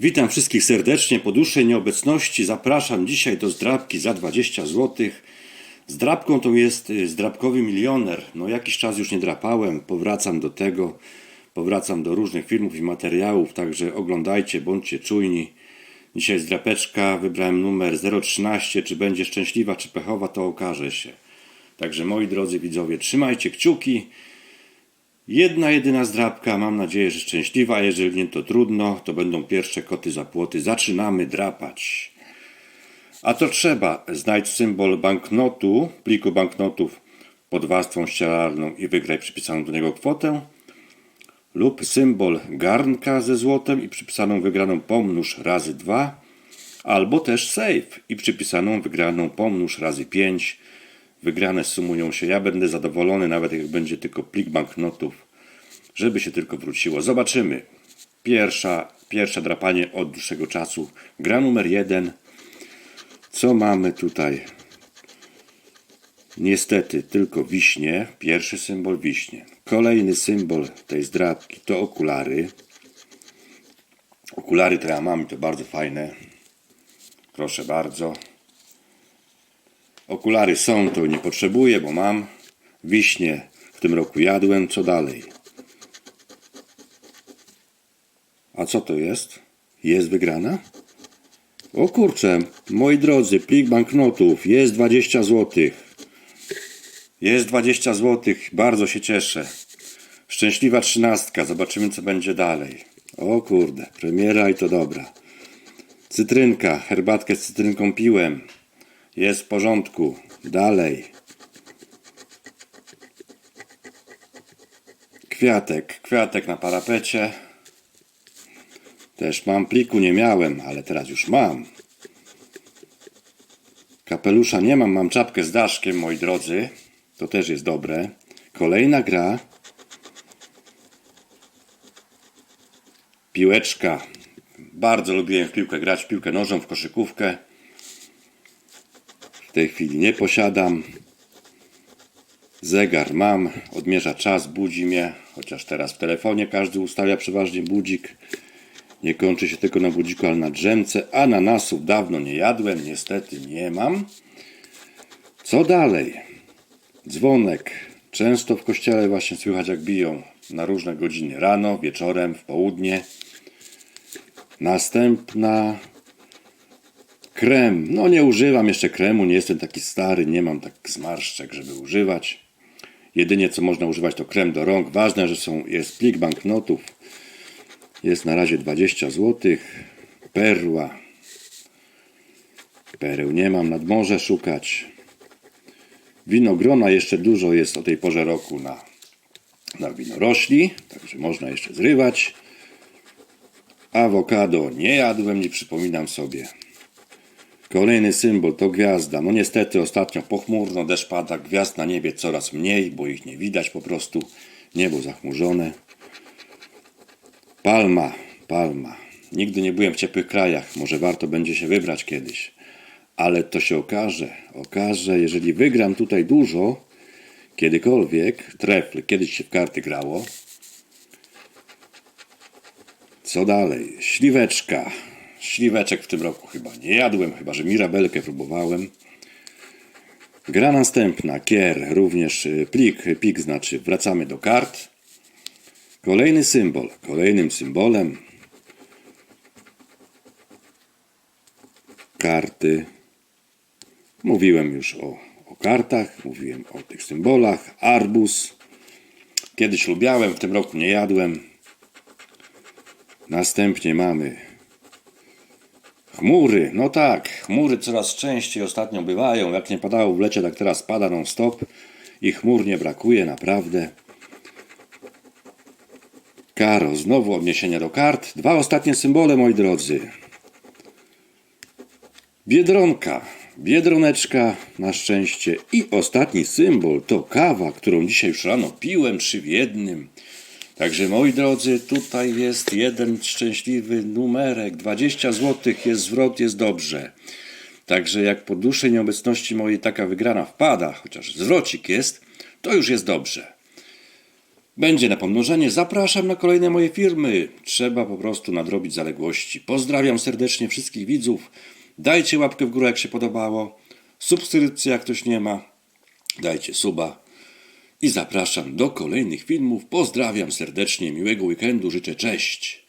Witam wszystkich serdecznie. Po dłuższej nieobecności zapraszam dzisiaj do zdrabki za 20 zł. Zdrabką to jest y, zdrabkowy milioner. No jakiś czas już nie drapałem, powracam do tego, powracam do różnych filmów i materiałów, także oglądajcie, bądźcie czujni. Dzisiaj zdrapeczka, wybrałem numer 013, czy będzie szczęśliwa, czy pechowa, to okaże się. Także moi drodzy widzowie, trzymajcie kciuki. Jedna jedyna zdrabka, mam nadzieję, że szczęśliwa, jeżeli nie to trudno, to będą pierwsze koty za płoty. Zaczynamy drapać. A to trzeba, znajdź symbol banknotu, pliku banknotów pod warstwą ścielarną i wygraj przypisaną do niego kwotę lub symbol garnka ze złotem i przypisaną wygraną pomnóż razy 2 albo też save i przypisaną wygraną pomnóż razy 5 wygrane sumują się. Ja będę zadowolony, nawet jak będzie tylko plik banknotów, żeby się tylko wróciło. Zobaczymy. Pierwsza, pierwsze drapanie od dłuższego czasu. Gra numer jeden. Co mamy tutaj? Niestety tylko wiśnie. Pierwszy symbol wiśnie. Kolejny symbol tej zdrabki to okulary. Okulary to ja mam to bardzo fajne. Proszę bardzo. Okulary są, to nie potrzebuję, bo mam. Wiśnie w tym roku jadłem. Co dalej? A co to jest? Jest wygrana? O kurczę, moi drodzy, plik banknotów. Jest 20 zł. Jest 20 zł. Bardzo się cieszę. Szczęśliwa trzynastka. Zobaczymy, co będzie dalej. O kurde, premiera i to dobra. Cytrynka. Herbatkę z cytrynką piłem. Jest w porządku. Dalej. Kwiatek. Kwiatek na parapecie. Też mam pliku, nie miałem, ale teraz już mam. Kapelusza nie mam, mam czapkę z daszkiem, moi drodzy. To też jest dobre. Kolejna gra. Piłeczka. Bardzo lubiłem w piłkę grać, w piłkę nożą, w koszykówkę. W tej chwili nie posiadam. Zegar mam, odmierza czas, budzi mnie, chociaż teraz w telefonie każdy ustawia przeważnie budzik. Nie kończy się tylko na budziku, ale na drzemce. Ananasów dawno nie jadłem, niestety nie mam. Co dalej? Dzwonek. Często w kościele właśnie słychać jak biją na różne godziny. Rano, wieczorem, w południe. Następna Krem. No nie używam jeszcze kremu, nie jestem taki stary, nie mam tak zmarszczek, żeby używać. Jedynie co można używać to krem do rąk. Ważne, że są, jest plik banknotów. Jest na razie 20 zł. Perła. Pereł nie mam, nad morze szukać. Winogrona jeszcze dużo jest o tej porze roku na, na winorośli, także można jeszcze zrywać. Awokado nie jadłem, nie przypominam sobie. Kolejny symbol to gwiazda. No niestety ostatnio pochmurno, deszcz pada, gwiazd na niebie coraz mniej, bo ich nie widać po prostu. Niebo zachmurzone. Palma, palma. Nigdy nie byłem w ciepłych krajach, może warto będzie się wybrać kiedyś. Ale to się okaże, okaże, jeżeli wygram tutaj dużo, kiedykolwiek, trefl, kiedyś się w karty grało. Co dalej? Śliweczka. Śliweczek w tym roku chyba nie jadłem, chyba że mirabelkę próbowałem. Gra następna, kier, również y, plik, plik znaczy wracamy do kart. Kolejny symbol, kolejnym symbolem karty. Mówiłem już o, o kartach, mówiłem o tych symbolach. Arbus. Kiedyś lubiałem, w tym roku nie jadłem. Następnie mamy chmury. No tak, chmury coraz częściej ostatnio bywają. Jak nie padało w lecie, tak teraz pada non stop. I chmur nie brakuje, naprawdę. Karo, znowu odniesienie do kart. Dwa ostatnie symbole, moi drodzy. Biedronka, biedroneczka na szczęście. I ostatni symbol to kawa, którą dzisiaj już rano piłem, trzy w jednym. Także moi drodzy, tutaj jest jeden szczęśliwy numerek. 20 zł jest zwrot, jest dobrze. Także jak po dłuższej nieobecności mojej taka wygrana wpada, chociaż zwrocik jest, to już jest dobrze. Będzie na pomnożenie. Zapraszam na kolejne moje firmy. Trzeba po prostu nadrobić zaległości. Pozdrawiam serdecznie wszystkich widzów. Dajcie łapkę w górę, jak się podobało. Subskrypcji, jak ktoś nie ma. Dajcie suba i zapraszam do kolejnych filmów. Pozdrawiam serdecznie, miłego weekendu, życzę cześć.